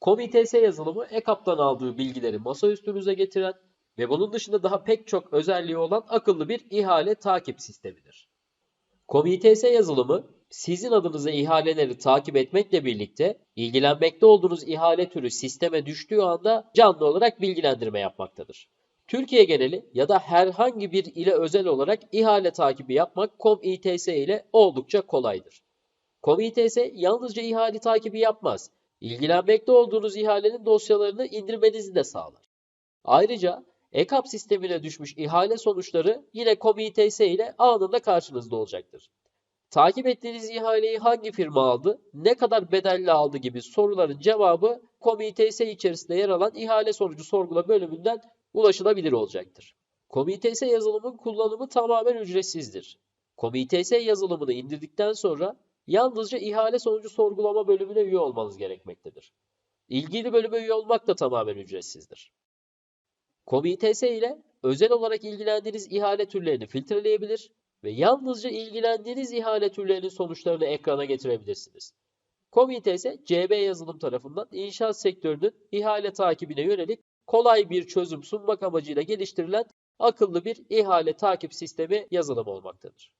COM-ITS yazılımı ECAP'tan aldığı bilgileri masaüstünüze getiren ve bunun dışında daha pek çok özelliği olan akıllı bir ihale takip sistemidir. COM-ITS yazılımı sizin adınıza ihaleleri takip etmekle birlikte ilgilenmekte olduğunuz ihale türü sisteme düştüğü anda canlı olarak bilgilendirme yapmaktadır. Türkiye geneli ya da herhangi bir ile özel olarak ihale takibi yapmak COM-ITS ile oldukça kolaydır. COM-ITS yalnızca ihale takibi yapmaz. İlgilenmekte olduğunuz ihalenin dosyalarını indirmenizi de sağlar. Ayrıca ECAP sistemine düşmüş ihale sonuçları yine COM-ITS ile anında karşınızda olacaktır. Takip ettiğiniz ihaleyi hangi firma aldı, ne kadar bedelli aldı gibi soruların cevabı COM-ITS içerisinde yer alan ihale sonucu sorgula bölümünden ulaşılabilir olacaktır. COM-ITS yazılımın kullanımı tamamen ücretsizdir. COM-ITS yazılımını indirdikten sonra yalnızca ihale sonucu sorgulama bölümüne üye olmanız gerekmektedir. İlgili bölüme üye olmak da tamamen ücretsizdir. COM-ITS ile özel olarak ilgilendiğiniz ihale türlerini filtreleyebilir ve yalnızca ilgilendiğiniz ihale türlerinin sonuçlarını ekrana getirebilirsiniz. COM-ITS, CB yazılım tarafından inşaat sektörünün ihale takibine yönelik kolay bir çözüm sunmak amacıyla geliştirilen akıllı bir ihale takip sistemi yazılım olmaktadır.